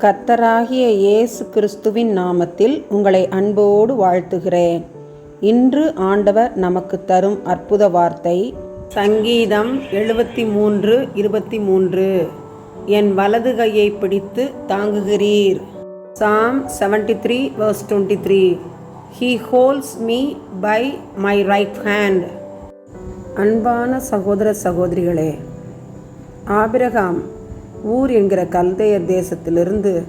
கர்த்தராகிய இயேசு கிறிஸ்துவின் நாமத்தில் உங்களை அன்போடு வாழ்த்துகிறேன். இன்று ஆண்டவர் நமக்கு தரும் அற்புத வார்த்தை சங்கீதம் எழுபத்தி மூன்று இருபத்தி மூன்று என் வலது கையை பிடித்து தாங்குகிறீர். Psalm seventy three verse twenty three he holds me by my right hand அன்பான சகோதர சகோதரிகளே ஆபிரகாம் ஊர் என்கிற கல்தையர் தேசத்திலிருந்து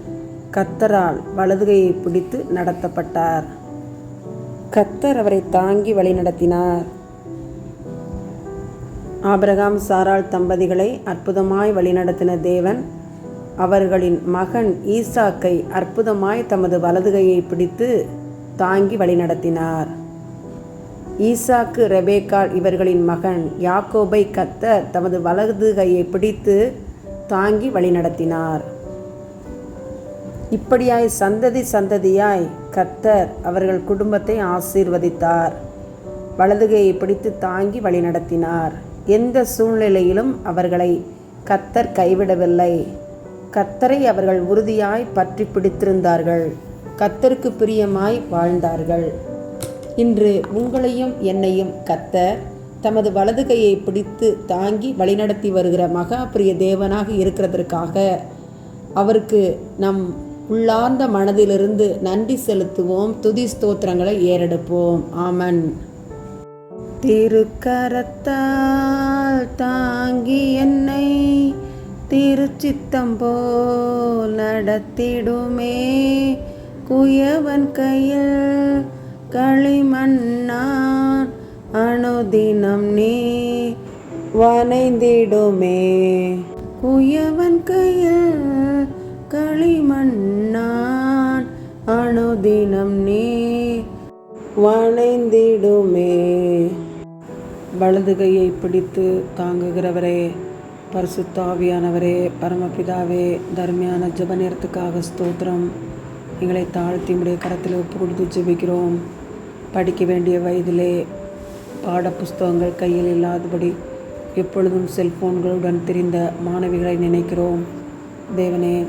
கத்தரால் வலதுகையை பிடித்து நடத்தப்பட்டார். கத்தர் அவரை தாங்கி வழிநடத்தினார் ஆபிரகாம் சாரால் தம்பதிகளை அற்புதமாய் வழிநடத்தின தேவன் அவர்களின் மகன் ஈசாக்கை அற்புதமாய் தமது வலதுகையை பிடித்து தாங்கி வழிநடத்தினார் ஈசாக்கு ரெபேக்கால் இவர்களின் மகன் யாக்கோபை கத்தர் தமது வலது கையை பிடித்து தாங்கி வழிநடத்தினார் இப்படியாய் சந்ததி சந்ததியாய் கத்தர் அவர்கள் குடும்பத்தை ஆசீர்வதித்தார். வலதுகையை பிடித்து தாங்கி வழிநடத்தினார் எந்த சூழ்நிலையிலும் அவர்களை கத்தர் கைவிடவில்லை. கத்தரை அவர்கள் உறுதியாய் பற்றி பிடித்திருந்தார்கள். கத்தருக்கு பிரியமாய் வாழ்ந்தார்கள். இன்று உங்களையும் என்னையும் கத்தர் தமது வலது கையை பிடித்து தாங்கி வழிநடத்தி வருகிற மகா பிரிய தேவனாக இருக்கிறதற்காக அவருக்கு நம் உள்ளார்ந்த மனதிலிருந்து நன்றி செலுத்துவோம். துதி ஸ்தோத்திரங்களை ஏறெடுப்போம். ஆமன். திருக்கரத்தால் தாங்கி என்னை திருச்சித்தம் போல் நடத்திடுமே. குயவன் கையில் களிமண் தினம் நீ வனைந்திடுமே குயவன் கையில் களிமண்ணான் அணுதினம் நீ வனைந்திடுமே வலது கையை பிடித்து தாங்குகிறவரே பரிசுத்தாவியானவரே பரமபிதாவே தர்மியான ஜப நேரத்துக்காக ஸ்தோத்திரம். எங்களை தாழ்த்தி உடைய கரத்தில் ஒப்பு கொடுத்து ஜெபிக்கிறோம். படிக்க வேண்டிய வயதிலே பாட புஸ்தகங்கள் கையில் இல்லாதபடி எப்பொழுதும் செல்போன்களுடன் தெரிந்த மாணவிகளை நினைக்கிறோம். தேவனே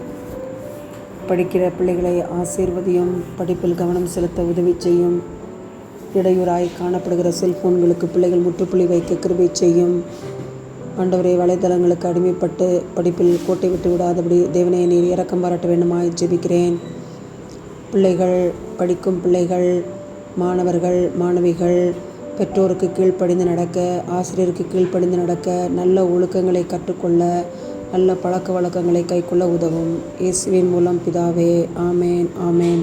படிக்கிற பிள்ளைகளை ஆசீர்வதியும் படிப்பில் கவனம் செலுத்த உதவி செய்யும். இடையூறாய் காணப்படுகிற செல்போன்களுக்கு பிள்ளைகள் முற்றுப்புள்ளி வைக்க கிருபை செய்யும். ஆண்டவரே வலைதளங்களுக்கு அடிமைப்பட்டு படிப்பில் கோட்டை விட்டு விடாதபடி தேவனை நீர் இறக்கம் பாராட்ட வேண்டுமாய் ஜெபிக்கிறேன். பிள்ளைகள் படிக்கும் பிள்ளைகள் மாணவர்கள் மாணவிகள் பெற்றோருக்கு கீழ்ப்படிந்து நடக்க ஆசிரியருக்கு கீழ்ப்படிந்து நடக்க நல்ல ஒழுக்கங்களை கற்றுக்கொள்ள நல்ல பழக்க வழக்கங்களை கைக்கொள்ள உதவும். இயேசுவின் மூலம் பிதாவே ஆமேன் ஆமேன்.